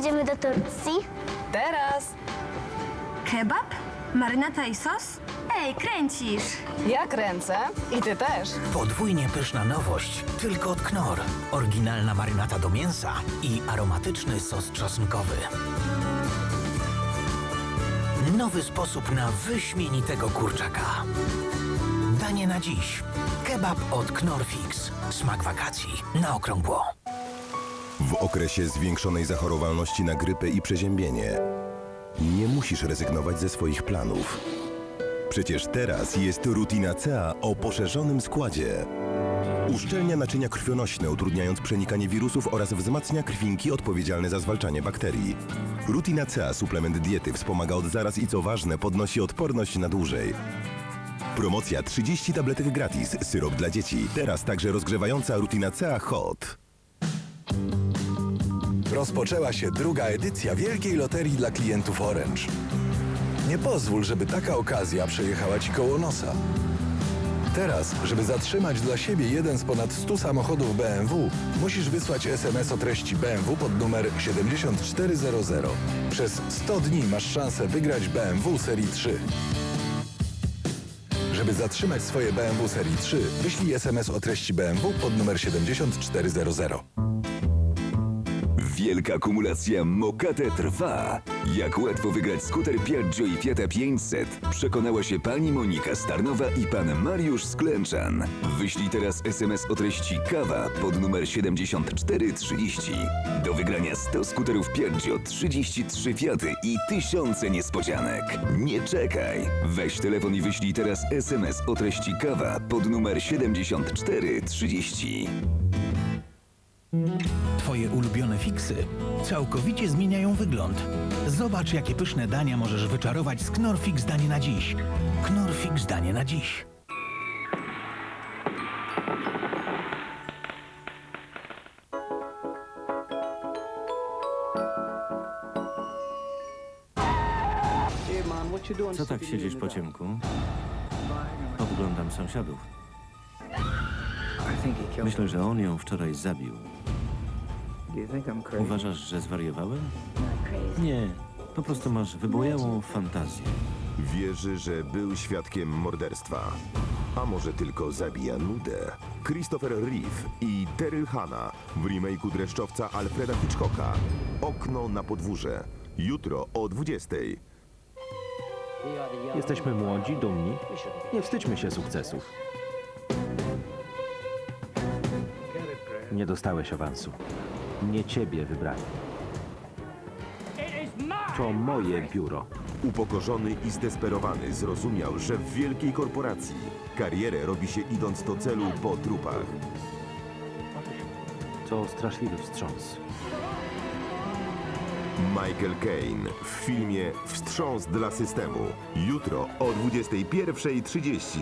pojedziemy do Turcji? Teraz! Kebab? Marynata i sos? Ej, kręcisz! Ja kręcę i ty też. Podwójnie pyszna nowość, tylko od Knor. Oryginalna marynata do mięsa i aromatyczny sos czosnkowy. Nowy sposób na wyśmienitego kurczaka. Danie na dziś. Kebab od Knorfix. Smak wakacji na okrągło. W okresie zwiększonej zachorowalności na grypę i przeziębienie nie musisz rezygnować ze swoich planów. Przecież teraz jest rutina CA o poszerzonym składzie. Uszczelnia naczynia krwionośne, utrudniając przenikanie wirusów oraz wzmacnia krwinki odpowiedzialne za zwalczanie bakterii. Rutina CA, suplement diety, wspomaga od zaraz i co ważne, podnosi odporność na dłużej. Promocja 30 tabletek gratis, syrop dla dzieci. Teraz także rozgrzewająca Rutina CA Hot. Rozpoczęła się druga edycja Wielkiej Loterii dla klientów Orange. Nie pozwól, żeby taka okazja przejechała Ci koło nosa. Teraz, żeby zatrzymać dla siebie jeden z ponad 100 samochodów BMW, musisz wysłać SMS o treści BMW pod numer 7400. Przez 100 dni masz szansę wygrać BMW serii 3. Żeby zatrzymać swoje BMW serii 3, wyślij SMS o treści BMW pod numer 7400. Wielka kumulacja Mokate trwa. Jak łatwo wygrać skuter Piaggio i Fiata 500 przekonała się pani Monika Starnowa i pan Mariusz Sklęczan. Wyślij teraz SMS o treści kawa pod numer 7430. Do wygrania 100 skuterów Piaggio, 33 Fiaty i tysiące niespodzianek. Nie czekaj. Weź telefon i wyślij teraz SMS o treści kawa pod numer 7430. Twoje ulubione fiksy całkowicie zmieniają wygląd. Zobacz, jakie pyszne dania możesz wyczarować z Knorfix Danie na dziś. Knorfix Danie na dziś. Co tak siedzisz po ciemku? Podglądam sąsiadów. Myślę, że on ją wczoraj zabił. Uważasz, że zwariowałem? Nie, po prostu masz wybujałą fantazję. Wierzy, że był świadkiem morderstwa. A może tylko zabija nudę? Christopher Reeve i Daryl Hannah w remake'u dreszczowca Alfreda Hitchcocka. Okno na podwórze. Jutro o 20. Jesteśmy młodzi, dumni. Nie wstydźmy się sukcesów. Nie dostałeś awansu. Nie ciebie wybrali. To moje biuro. Upokorzony i zdesperowany zrozumiał, że w wielkiej korporacji karierę robi się idąc do celu po trupach. To straszliwy wstrząs. Michael Caine w filmie Wstrząs dla systemu. Jutro o 21.30.